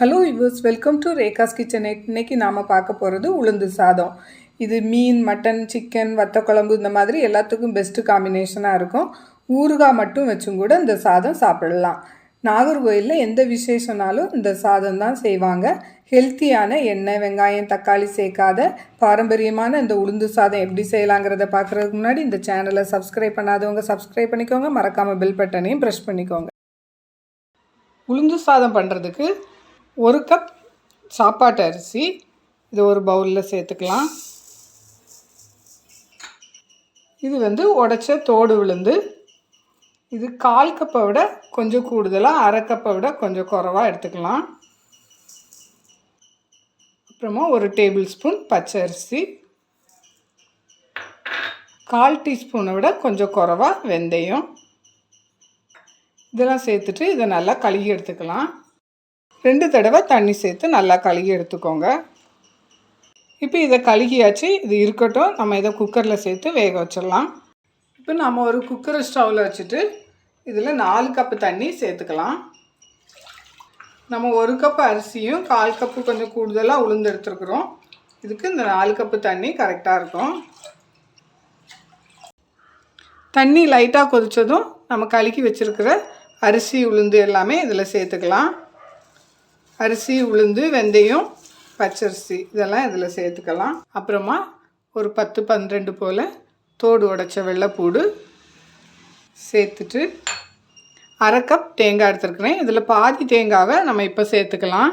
Hello use welcome to Rekha's kitchen இன்னைக்கு நாம் பார்க்க போகிறது உளுந்து சாதம். இது மீன் மட்டன் சிக்கன் வத்த குழம்பு இந்த மாதிரி எல்லாத்துக்கும் பெஸ்ட்டு காம்பினேஷனாக இருக்கும். ஊறுகாய் மட்டும் வச்சும் கூட இந்த சாதம் சாப்பிடலாம். நாகர்கோயிலில் எந்த விசேஷனாலும் இந்த சாதம் தான் செய்வாங்க. ஹெல்த்தியான எண்ணெய் வெங்காயம் தக்காளி சேர்க்காத பாரம்பரியமான இந்த உளுந்து சாதம் எப்படி செய்யலாங்கிறத பார்க்குறதுக்கு முன்னாடி இந்த சேனலை சப்ஸ்கிரைப் பண்ணாதவங்க சப்ஸ்கிரைப் பண்ணிக்கோங்க. மறக்காமல் பில் பட்டனையும் ப்ரெஷ் பண்ணிக்கோங்க. உளுந்து சாதம் பண்ணுறதுக்கு ஒரு கப் சாப்பாட்டு அரிசி. இது ஒரு பவுலில் சேர்த்துக்கலாம். இது வந்து உடச்ச தோடு விழுந்து இது கால் கப்பை விட கொஞ்சம் கூடுதலாக அரை கப்பை விட கொஞ்சம் குறவாக எடுத்துக்கலாம். அப்புறமா ஒரு டேபிள் ஸ்பூன் பச்சை அரிசி. கால் டீஸ்பூனை விட கொஞ்சம் குறவாக வெந்தயம். இதெல்லாம் சேர்த்துட்டு இதை நல்லா கழுகி எடுத்துக்கலாம். ரெண்டு தடவை தண்ணி சேர்த்து நல்லா கழுகி எடுத்துக்கோங்க. இப்போ இதை கழுகியாச்சு இது இருக்கட்டும். நம்ம இதை குக்கரில் சேர்த்து வேக வச்சிடலாம். இப்போ நம்ம ஒரு குக்கரை ஸ்டவ்வில் வச்சுட்டு இதில் நாலு கப்பு தண்ணி சேர்த்துக்கலாம். நம்ம ஒரு கப்பு அரிசியும் கால் கப்பு கொஞ்சம் கூடுதலாக உளுந்து எடுத்துருக்குறோம். இதுக்கு இந்த நாலு கப்பு தண்ணி கரெக்டாக இருக்கும். தண்ணி லைட்டாக கொதித்ததும் நம்ம கலக்கி வச்சுருக்கிற அரிசி உளுந்து எல்லாமே இதில் சேர்த்துக்கலாம். அரிசி உளுந்து வெந்தயம் பச்சரிசி இதெல்லாம் இதில் சேர்த்துக்கலாம். அப்புறமா ஒரு பத்து பன்னிரெண்டு போல் தோடு உடைச்ச வெள்ளைப்பூடு சேர்த்துட்டு அரை கப் தேங்காய் எடுத்துருக்குறேன். இதில் பாதி தேங்காவை நம்ம இப்போ சேர்த்துக்கலாம்.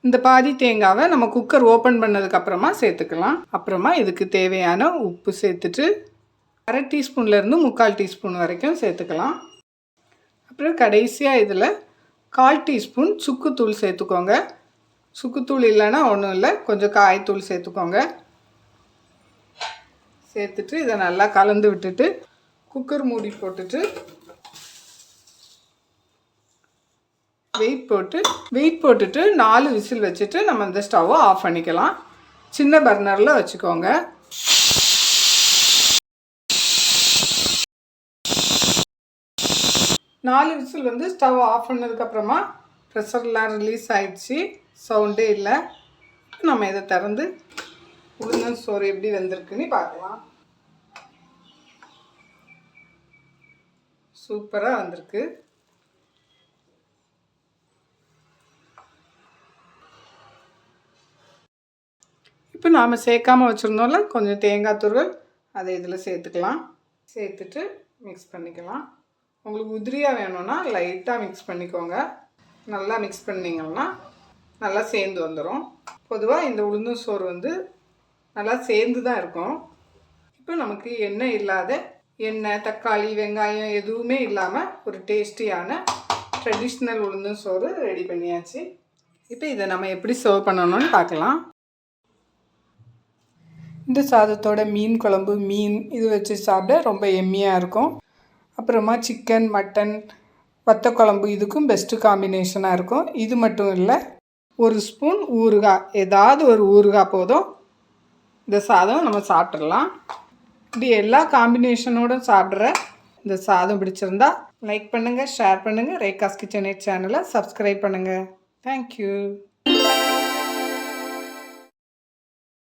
இந்த பாதி தேங்காவை நம்ம குக்கர் ஓப்பன் பண்ணதுக்கப்புறமா சேர்த்துக்கலாம். அப்புறமா இதுக்கு தேவையான உப்பு சேர்த்துட்டு அரை டீஸ்பூன்லேருந்து முக்கால் டீஸ்பூன் வரைக்கும் சேர்த்துக்கலாம். அப்புறம் கடைசியாக இதில் கால் டீஸ்பூன் சுக்குத்தூள் சேர்த்துக்கோங்க. சுக்குத்தூள் இல்லைன்னா ஒன்றும் இல்லை. கொஞ்சம் காய்த்தூள் சேர்த்துக்கோங்க. சேர்த்துட்டு இதை நல்லா கலந்து விட்டுட்டு குக்கர் மூடி போட்டுட்டு வெயிட் போட்டு வெயிட் போட்டுட்டு நாலு விசில் வச்சுட்டு நம்ம இந்த ஸ்டவ்வை ஆஃப் பண்ணிக்கலாம். சின்ன பர்னரில் வச்சுக்கோங்க. நாலு விசில் வந்து ஸ்டவ் ஆஃப் பண்ணதுக்கப்புறமா ப்ரெஷர்லாம் ரிலீஸ் ஆகிடுச்சி சவுண்டே இல்லை. நம்ம இதை திறந்து உளுந்தன் சோறு எப்படி வந்திருக்குன்னு பார்க்கலாம். சூப்பராக வந்திருக்கு. இப்போ நாம் சேர்க்காம வச்சுருந்தோம்ல கொஞ்சம் தேங்காய் துருவல் அதை இதில் சேர்த்துக்கலாம். சேர்த்துட்டு மிக்ஸ் பண்ணிக்கலாம். உங்களுக்கு உதிரியாக வேணும்னா லைட்டாக மிக்ஸ் பண்ணிக்கோங்க. நல்லா மிக்ஸ் பண்ணிங்கன்னா நல்லா சேர்ந்து வந்துடும் பொதுவாக இந்த உளுந்தும் சோறு வந்து நல்லா சேர்ந்து தான் இருக்கும். இப்போ நமக்கு எண்ணெய் இல்லாத எண்ணெய் தக்காளி வெங்காயம் எதுவுமே இல்லாமல் ஒரு டேஸ்டியான ட்ரெடிஷ்னல் உளுந்தும் சோறு ரெடி பண்ணியாச்சு. இப்போ இதை நம்ம எப்படி சர்வ் பண்ணணும்னு பார்க்கலாம். இந்த சாதத்தோட மீன் குழம்பு மீன் இது வச்சு சாப்பிட ரொம்ப எம்மியாக இருக்கும். அப்புறமா சிக்கன் மட்டன் வத்த குழம்பு இதுக்கும் பெஸ்ட்டு காம்பினேஷனாக இருக்கும். இது மட்டும் இல்லை ஒரு ஸ்பூன் ஊறுகாய் ஏதாவது ஒரு ஊறுகாய் போதும். இந்த சாதம் நம்ம சாப்பிட்றலாம் இப்படி எல்லா காம்பினேஷனோடும் சாப்பிட்ற இந்த சாதம் பிடிச்சிருந்தா லைக் பண்ணுங்கள் ஷேர் பண்ணுங்கள் ரேகாஸ் கிச்சன் சேனலை சப்ஸ்கிரைப் பண்ணுங்கள் தேங்க்யூ